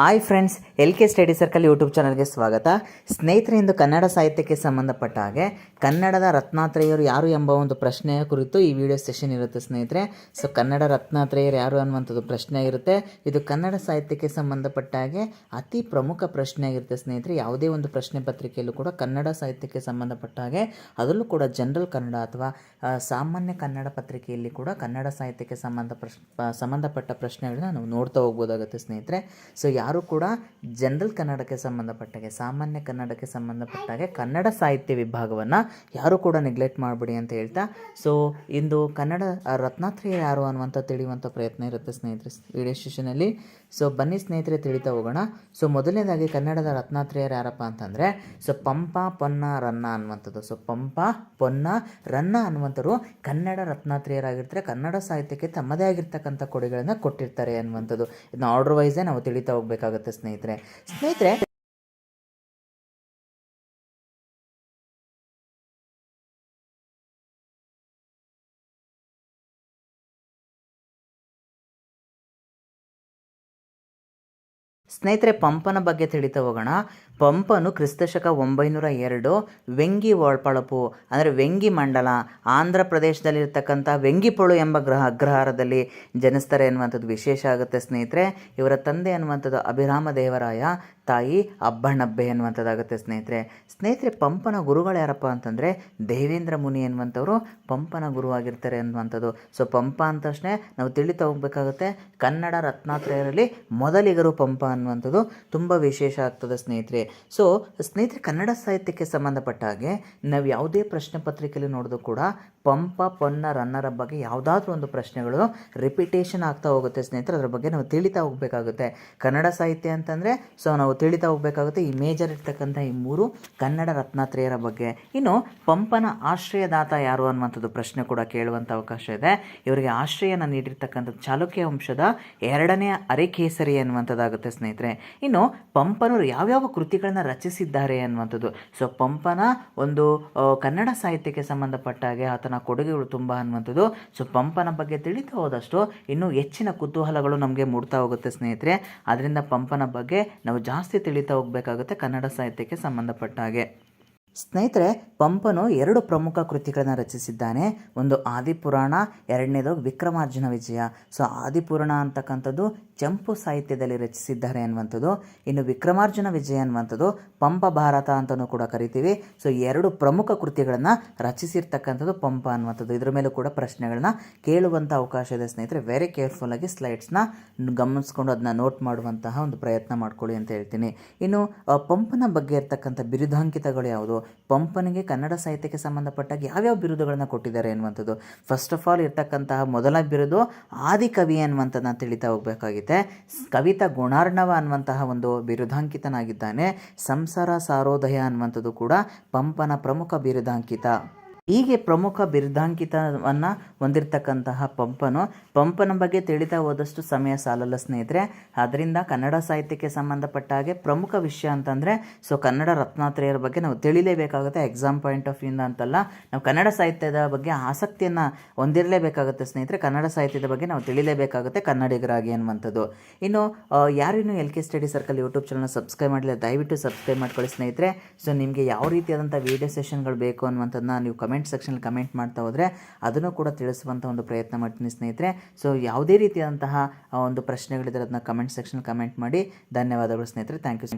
Hi friends L K study circle YouTube ಚಾನಲ್ಗೆ ಸ್ವಾಗತ. ಸ್ನೇಹಿತರೆ, ಇಂದು ಕನ್ನಡ ಸಾಹಿತ್ಯಕ್ಕೆ ಸಂಬಂಧಪಟ್ಟ ಹಾಗೆ ಕನ್ನಡದ ರತ್ನಾತ್ರೇಯರು ಯಾರು ಎಂಬ ಒಂದು ಪ್ರಶ್ನೆಯ ಕುರಿತು ಈ ವಿಡಿಯೋ ಸೆಷನ್ ಇರುತ್ತೆ ಸ್ನೇಹಿತರೆ. ಸೊ ಕನ್ನಡ ರತ್ನಾತ್ರೇಯರು ಯಾರು ಅನ್ನುವಂಥದ್ದು ಪ್ರಶ್ನೆ ಇರುತ್ತೆ. ಇದು ಕನ್ನಡ ಸಾಹಿತ್ಯಕ್ಕೆ ಸಂಬಂಧಪಟ್ಟ ಹಾಗೆ ಅತಿ ಪ್ರಮುಖ ಪ್ರಶ್ನೆ ಆಗಿರುತ್ತೆ ಸ್ನೇಹಿತರೆ. ಯಾವುದೇ ಒಂದು ಪ್ರಶ್ನೆ ಪತ್ರಿಕೆಯಲ್ಲೂ ಕೂಡ ಕನ್ನಡ ಸಾಹಿತ್ಯಕ್ಕೆ ಸಂಬಂಧಪಟ್ಟ ಹಾಗೆ ಅದರಲ್ಲೂ ಕೂಡ ಜನರಲ್ ಕನ್ನಡ ಅಥವಾ ಸಾಮಾನ್ಯ ಕನ್ನಡ ಪತ್ರಿಕೆಯಲ್ಲಿ ಕೂಡ ಕನ್ನಡ ಸಾಹಿತ್ಯಕ್ಕೆ ಸಂಬಂಧ ಪ್ರಶ್ ಸಂಬಂಧಪಟ್ಟ ಪ್ರಶ್ನೆಗಳನ್ನ ನಾವು ನೋಡ್ತಾ ಹೋಗ್ಬೋದಾಗುತ್ತೆ ಸ್ನೇಹಿತರೆ. ಸೊ ಯಾರು ಕೂಡ ಜನರಲ್ ಕನ್ನಡಕ್ಕೆ ಸಂಬಂಧಪಟ್ಟಾಗೆ ಸಾಮಾನ್ಯ ಕನ್ನಡಕ್ಕೆ ಸಂಬಂಧಪಟ್ಟಾಗೆ ಕನ್ನಡ ಸಾಹಿತ್ಯ ವಿಭಾಗವನ್ನು ಯಾರೂ ಕೂಡ ನೆಗ್ಲೆಕ್ಟ್ ಮಾಡಬೇಡಿ ಅಂತ ಹೇಳ್ತಾ ಸೊ ಇಂದು ಕನ್ನಡ ರತ್ನಾತ್ರಿ ಯಾರು ಅನ್ನುವಂಥ ತಿಳಿಯುವಂಥ ಪ್ರಯತ್ನ ಇರುತ್ತೆ ಸ್ನೇಹಿತರೆ ವಿಡಿಯೋ ಸೆಷನಲ್ಲಿ ಸೊ ಬನ್ನಿ ಸ್ನೇಹಿತರೆ, ತಿಳಿತಾ ಹೋಗೋಣ. ಸೊ ಮೊದಲನೇದಾಗಿ ಕನ್ನಡದ ರತ್ನಾತ್ರೇಯರು ಯಾರಪ್ಪ ಅಂತಂದರೆ ಸೊ ಪಂಪ ಪೊನ್ನ ರನ್ನ ಅನ್ನುವಂಥದ್ದು. ಸೊ ಪಂಪ ಪೊನ್ನ ರನ್ನ ಅನ್ನುವಂಥರು ಕನ್ನಡ ರತ್ನಾತ್ರೇಯರಾಗಿರ್ತಾರೆ, ಕನ್ನಡ ಸಾಹಿತ್ಯಕ್ಕೆ ತಮ್ಮದೇ ಆಗಿರ್ತಕ್ಕಂಥ ಕೊಡುಗೆಗಳನ್ನು ಕೊಟ್ಟಿರ್ತಾರೆ ಅನ್ನುವಂಥದ್ದು. ಇದನ್ನ ಆರ್ಡರ್ ವೈಸೇ ನಾವು ತಿಳಿತಾ ಹೋಗ್ಬೇಕಾಗುತ್ತೆ ಸ್ನೇಹಿತರೆ. ಸ್ನೇಹಿತರೆ ಸ್ನೇಹಿತರೆ, ಪಂಪನ ಬಗ್ಗೆ ತಿಳಿತಾ ಹೋಗೋಣ. ಪಂಪನು ಕ್ರಿಸ್ತಶಕ ಒಂಬೈನೂರ ಎರಡು, ವೆಂಗಿ ಒಳಪಳಪು ಅಂದರೆ ವೆಂಗಿ ಮಂಡಲ, ಆಂಧ್ರ ಪ್ರದೇಶದಲ್ಲಿರ್ತಕ್ಕಂಥ ವೆಂಗಿಪೊಳು ಎಂಬ ಗ್ರಹ, ಅಗ್ರಹಾರದಲ್ಲಿ ಜನಿಸ್ತಾರೆ ಅನ್ನುವಂಥದ್ದು ವಿಶೇಷ ಆಗುತ್ತೆ ಸ್ನೇಹಿತರೆ. ಇವರ ತಂದೆ ಅನ್ನುವಂಥದ್ದು ಅಭಿರಾಮ ದೇವರಾಯ ತಾಯಿ ಅಬ್ಬಣ್ಣಬ್ಬೆ ಎನ್ನುವಂಥದ್ದಾಗುತ್ತೆ ಸ್ನೇಹಿತರೆ. ಸ್ನೇಹಿತರೆ, ಪಂಪನ ಗುರುಗಳು ಯಾರಪ್ಪ ಅಂತಂದರೆ ದೇವೇಂದ್ರ ಮುನಿ ಎನ್ನುವಂಥವ್ರು ಪಂಪನ ಗುರುವಾಗಿರ್ತಾರೆ ಅನ್ನುವಂಥದ್ದು ಸೊ ಪಂಪ ಅಂದ ತಕ್ಷಣ ನಾವು ತಿಳಿತಾ ಹೋಗ್ಬೇಕಾಗುತ್ತೆ, ಕನ್ನಡ ರತ್ನಾತ್ರಯರಲ್ಲಿ ಮೊದಲಿಗರು ಪಂಪ ಅನ್ನುವಂಥದ್ದು ತುಂಬ ವಿಶೇಷ ಆಗ್ತದೆ ಸ್ನೇಹಿತರೆ. ಸೊ ಸ್ನೇಹಿತರೆ, ಕನ್ನಡ ಸಾಹಿತ್ಯಕ್ಕೆ ಸಂಬಂಧಪಟ್ಟ ಹಾಗೆ ನಾವು ಯಾವುದೇ ಪ್ರಶ್ನೆ ಪತ್ರಿಕೆಯಲ್ಲಿ ನೋಡಿದ್ರು ಕೂಡ ಪಂಪ ಪೊನ್ನ ರನ್ನರ ಬಗ್ಗೆ ಯಾವುದಾದ್ರೂ ಒಂದು ಪ್ರಶ್ನೆಗಳು ರಿಪಿಟೇಷನ್ ಆಗ್ತಾ ಹೋಗುತ್ತೆ ಸ್ನೇಹಿತರೆ. ಅದ್ರ ಬಗ್ಗೆ ನಾವು ತಿಳಿತಾ ಹೋಗಬೇಕಾಗುತ್ತೆ. ಕನ್ನಡ ಸಾಹಿತ್ಯ ಅಂತಂದರೆ, ಸೊ ನಾವು ತಿಳಿತಾ ಹೋಗಬೇಕಾಗುತ್ತೆ ಈ ಮೇಜರ್ ಇರ್ತಕ್ಕಂಥ ಈ ಮೂರು ಕನ್ನಡ ರತ್ನಾತ್ರೇಯರ ಬಗ್ಗೆ. ಇನ್ನು ಪಂಪನ ಆಶ್ರಯದಾತ ಯಾರು ಅನ್ನುವಂಥದ್ದು ಪ್ರಶ್ನೆ ಕೂಡ ಕೇಳುವಂಥ ಅವಕಾಶ ಇದೆ. ಇವರಿಗೆ ಆಶ್ರಯನ ನೀಡಿರ್ತಕ್ಕಂಥದ್ದು ಚಾಲುಕ್ಯ ವಂಶದ ಎರಡನೇ ಅರೆಕೇಸರಿ ಅನ್ನುವಂಥದ್ದಾಗುತ್ತೆ ಸ್ನೇಹಿತರೆ. ಇನ್ನು ಪಂಪನವರು ಯಾವ್ಯಾವ ಕೃತಿಗಳನ್ನು ರಚಿಸಿದ್ದಾರೆ ಅನ್ನುವಂಥದ್ದು. ಸೊ ಪಂಪನ ಒಂದು ಕನ್ನಡ ಸಾಹಿತ್ಯಕ್ಕೆ ಸಂಬಂಧಪಟ್ಟ ಹಾಗೆ ಆತನ ಕೊಡುಗೆಗಳು ತುಂಬ ಅನ್ನುವಂಥದ್ದು. ಸೊ ಪಂಪನ ಬಗ್ಗೆ ತಿಳಿತಾ ಹೋದಷ್ಟು ಇನ್ನೂ ಹೆಚ್ಚಿನ ಕುತೂಹಲಗಳು ನಮಗೆ ಮೂಡ್ತಾ ಹೋಗುತ್ತೆ ಸ್ನೇಹಿತರೆ. ಅದರಿಂದ ಪಂಪನ ಬಗ್ಗೆ ನಾವು ಜಾಸ್ತಿ ತಿಳಿತಾ ಹೋಗಬೇಕಾಗುತ್ತೆ ಕನ್ನಡ ಸಾಹಿತ್ಯಕ್ಕೆ ಸಂಬಂಧಪಟ್ಟ ಹಾಗೆ. ಸ್ನೇಹಿತರೆ, ಪಂಪನು ಎರಡು ಪ್ರಮುಖ ಕೃತಿಗಳನ್ನು ರಚಿಸಿದ್ದಾನೆ. ಒಂದು ಆದಿಪುರಾಣ, ಎರಡನೇದು ವಿಕ್ರಮಾರ್ಜುನ ವಿಜಯ. ಸೊ, ಆದಿಪುರಾಣ ಅಂತಕ್ಕಂಥದ್ದು ಚಂಪು ಸಾಹಿತ್ಯದಲ್ಲಿ ರಚಿಸಿದ್ದಾರೆ ಅನ್ನುವಂಥದ್ದು. ಇನ್ನು ವಿಕ್ರಮಾರ್ಜುನ ವಿಜಯ ಅನ್ನುವಂಥದ್ದು ಪಂಪ ಭಾರತ ಅಂತಲೂ ಕೂಡ ಕರಿತೀವಿ. ಸೊ, ಎರಡು ಪ್ರಮುಖ ಕೃತಿಗಳನ್ನು ರಚಿಸಿರ್ತಕ್ಕಂಥದ್ದು ಪಂಪ ಅನ್ನುವಂಥದ್ದು. ಇದ್ರ ಮೇಲೂ ಕೂಡ ಪ್ರಶ್ನೆಗಳನ್ನ ಕೇಳುವಂಥ ಅವಕಾಶ ಇದೆ ಸ್ನೇಹಿತರೆ. ವೆರಿ ಕೇರ್ಫುಲ್ಲಾಗಿ ಸ್ಲೈಡ್ಸ್ನ ಗಮನಿಸ್ಕೊಂಡು ಅದನ್ನ ನೋಟ್ ಮಾಡುವಂತಹ ಒಂದು ಪ್ರಯತ್ನ ಮಾಡ್ಕೊಳ್ಳಿ ಅಂತ ಹೇಳ್ತೀನಿ. ಇನ್ನು ಪಂಪನ ಬಗ್ಗೆ ಇರ್ತಕ್ಕಂಥ ಬಿರುದಾಂಕಿತಗಳು ಯಾವುದು? ಪಂಪನಿಗೆ ಕನ್ನಡ ಸಾಹಿತ್ಯಕ್ಕೆ ಸಂಬಂಧಪಟ್ಟಾಗ ಯಾವ್ಯಾವ ಬಿರುದುಗಳನ್ನು ಕೊಟ್ಟಿದ್ದಾರೆ ಅನ್ನುವಂಥದ್ದು ಫಸ್ಟ್ ಆಫ್ ಆಲ್ ಇರ್ತಕ್ಕಂತಹ ಮೊದಲ ಬಿರುದು ಆದಿಕವಿ ಅನ್ನುವಂಥದ್ದನ್ನ ತಿಳಿತಾ ಹೋಗಬೇಕಾಗಿದೆ ಕವಿತಾ ಗುಣಾರ್ಣವ ಅನ್ನುವಂತಹ ಒಂದು ಬಿರುದಾಂಕಿತನಾಗಿದ್ದಾನೆ. ಸಂಸಾರ ಸಾರೋದಯ ಅನ್ನುವಂಥದ್ದು ಕೂಡ ಪಂಪನ ಪ್ರಮುಖ ಬಿರುದಾಂಕಿತ. ಹೀಗೆ ಪ್ರಮುಖ ಬಿರುದಾಂಕಿತವನ್ನು ಹೊಂದಿರತಕ್ಕಂತಹ ಪಂಪನು, ಪಂಪನ ಬಗ್ಗೆ ತಿಳಿತಾ ಹೋದಷ್ಟು ಸಮಯ ಸಾಲಲ್ಲ ಸ್ನೇಹಿತರೆ. ಅದರಿಂದ ಕನ್ನಡ ಸಾಹಿತ್ಯಕ್ಕೆ ಸಂಬಂಧಪಟ್ಟ ಹಾಗೆ ಪ್ರಮುಖ ವಿಷಯ ಅಂತಂದರೆ ಸೊ ಕನ್ನಡ ರತ್ನಾತ್ರೇಯರ ಬಗ್ಗೆ ನಾವು ತಿಳಿಲೇಬೇಕಾಗುತ್ತೆ ಎಕ್ಸಾಮ್ ಪಾಯಿಂಟ್ ಆಫ್ ವ್ಯೂಯಿಂದ ಅಂತಲ್ಲ. ನಾವು ಕನ್ನಡ ಸಾಹಿತ್ಯದ ಬಗ್ಗೆ ಆಸಕ್ತಿಯನ್ನು ಹೊಂದಿರಲೇಬೇಕಾಗುತ್ತೆ ಸ್ನೇಹಿತರೆ. ಕನ್ನಡ ಸಾಹಿತ್ಯದ ಬಗ್ಗೆ ನಾವು ತಿಳಿಲೇಬೇಕಾಗುತ್ತೆ ಕನ್ನಡಿಗರಾಗಿ ಅನ್ನುವಂಥದ್ದು. ಇನ್ನು ಯಾರಿನ್ನೂ L K study circle YouTube ಚಾನಲ್ನ ಸಬ್ಸ್ಕ್ರೈಬ್ ಮಾಡಲಿಲ್ಲ, ದಯವಿಟ್ಟು ಸಬ್ಸ್ಕ್ರೈಬ್ ಮಾಡ್ಕೊಳ್ಳಿ ಸ್ನೇಹಿತರೆ. ಸೊ ನಿಮಗೆ ಯಾವ ರೀತಿಯಾದಂಥ ವೀಡಿಯೋ ಸೆಷನ್ಗಳು ಬೇಕು ಅನ್ನುವಂಥದ್ದನ್ನ ನೀವು ಕಮೆಂಟ್ ಸೆಕ್ಷನ್ ಕಮೆಂಟ್ ಮಾಡ್ತಾ ಹೋದರೆ ಅದನ್ನು ಕೂಡ ತಿಳಿಸುವಂಥ ಒಂದು ಪ್ರಯತ್ನ ಮಾಡ್ತೀನಿ ಸ್ನೇಹಿತರೆ. ಸೊ ಯಾವುದೇ ರೀತಿಯಾದಂತಹ ಒಂದು ಪ್ರಶ್ನೆಗಳಿದ್ದರೆ ಅದನ್ನ ಕಮೆಂಟ್ ಸೆಕ್ಷನ್ ಕಮೆಂಟ್ ಮಾಡಿ. ಧನ್ಯವಾದಗಳು ಸ್ನೇಹಿತರೆ. Thank you